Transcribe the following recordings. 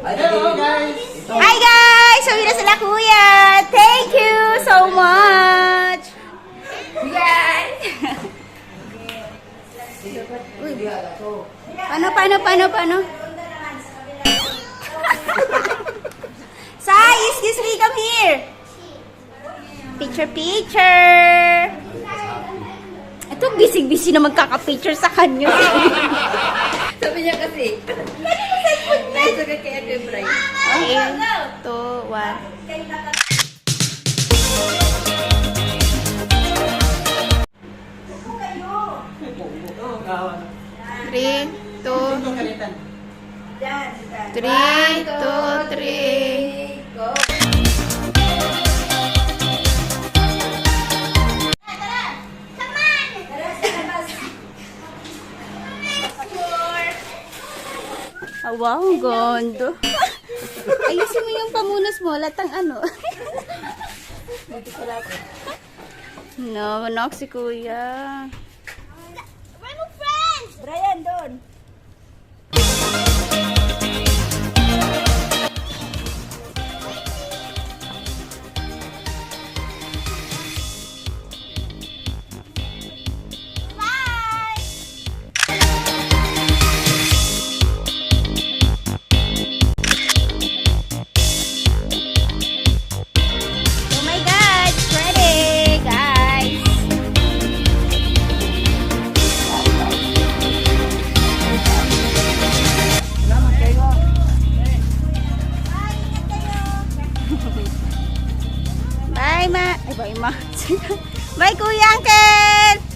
Hello guys! Hi guys! So, na sila kuya! Thank you so much! Yan! Uy. Paano, paano, paano, paano? Sai, excuse me, come here! Picture, picture! Ito, busy-busy na magkaka-picture sa kanya. Sabi niya kasi. Nasa ka kay Ate Bray. Okay, two, one. Three, two, three, two, three. Go. Wow, ang gondo. Ayusin mo yung pamunas mo, latang ano. no, knock si kuya. Brian, doon. Bye, ma. Ay, bye, ma. bye, Kuya Uncle.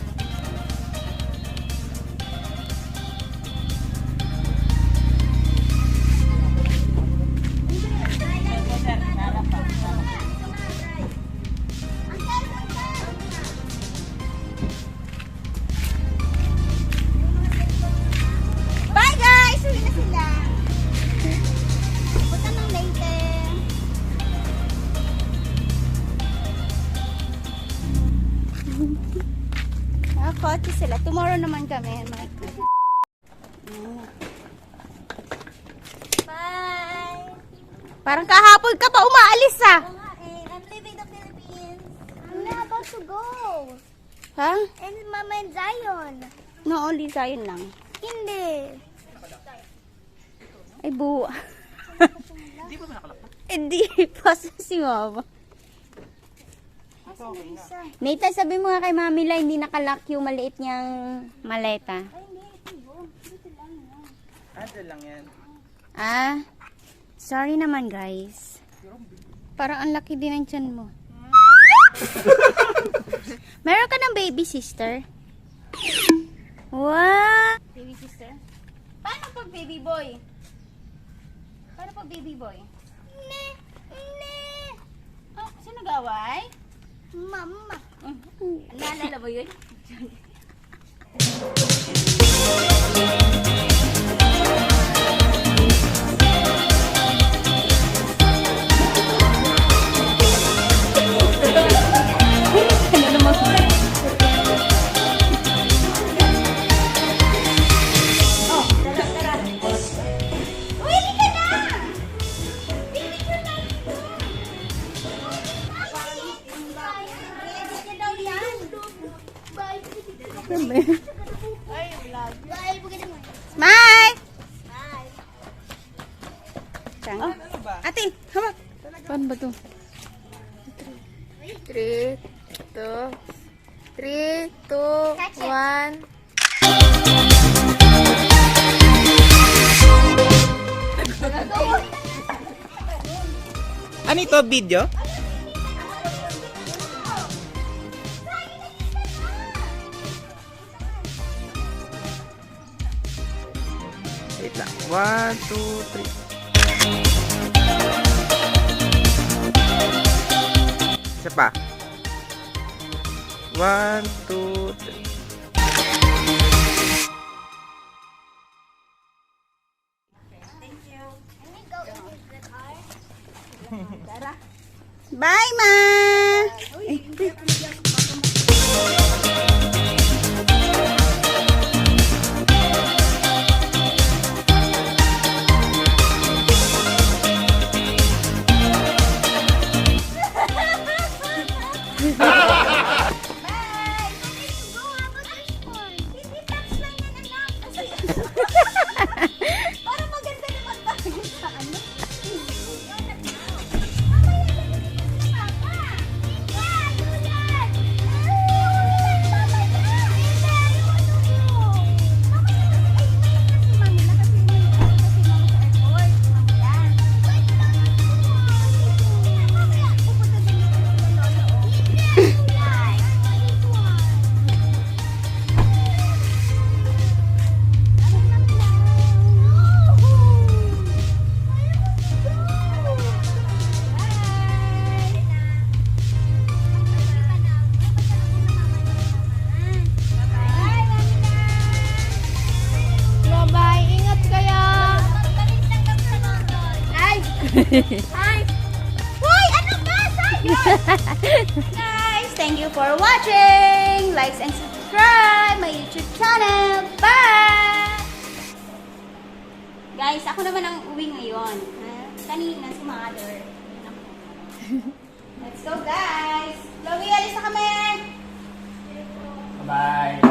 Sila. Tomorrow naman kami. Bye! Parang kahapon ka pa umaalis ah. I'm leaving the Philippines. I'm not about to go. Ha? And Mama and Zion. No, only Zion lang. Hindi. Ay, buwa. Hindi pa nakalakot? Hindi pa si mama. Nathan, sabi mo nga kay Mami La, hindi nakalock yung maliit niyang maleta. Ano lang yan? Ah, sorry naman guys. Parang ang laki din ng tiyan mo. Meron ka ng baby sister? What? Baby sister? Paano pag baby boy? Paano pag baby boy? Ne, ne. Oh, sino nag-away? Mama. Naalala mo yun? Bye. Bye. Smile! Bye. Saan? Atin, hawak. Paano ba to? Three, two, three, two, Catch it. one. Ano ito? Video? One, two, three. Isa pa. One, two, three. Bye, ma! Hi! Hoy! Ano ba? Guys, thank you for watching! Likes and subscribe my YouTube channel. Bye! Guys, ako naman ang uwi ngayon. Ha? Kanina si Mother. Let's go, guys! Chloe, alis na kami! Bye.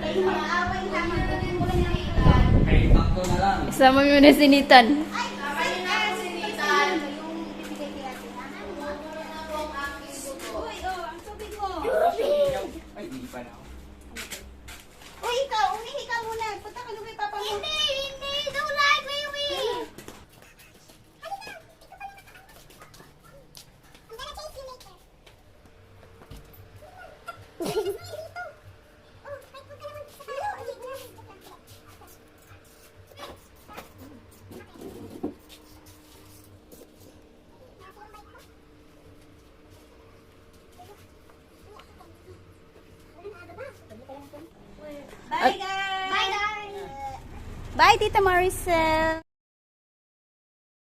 Kayo mga away lang. Magdating mo lang yung ilan. Okay, takto na lang. Isama mo na si Nitan. Ay, kasi nga, sinitan. Yung bibigay kay ate. Uy, oh, ang tubig ko. Ay, hindi pa na. Uy, ikaw, umihi ka muna. Punta ka doon kay papa mo. Hindi, hindi. Don't like me, we. Bye, Tita Maricel.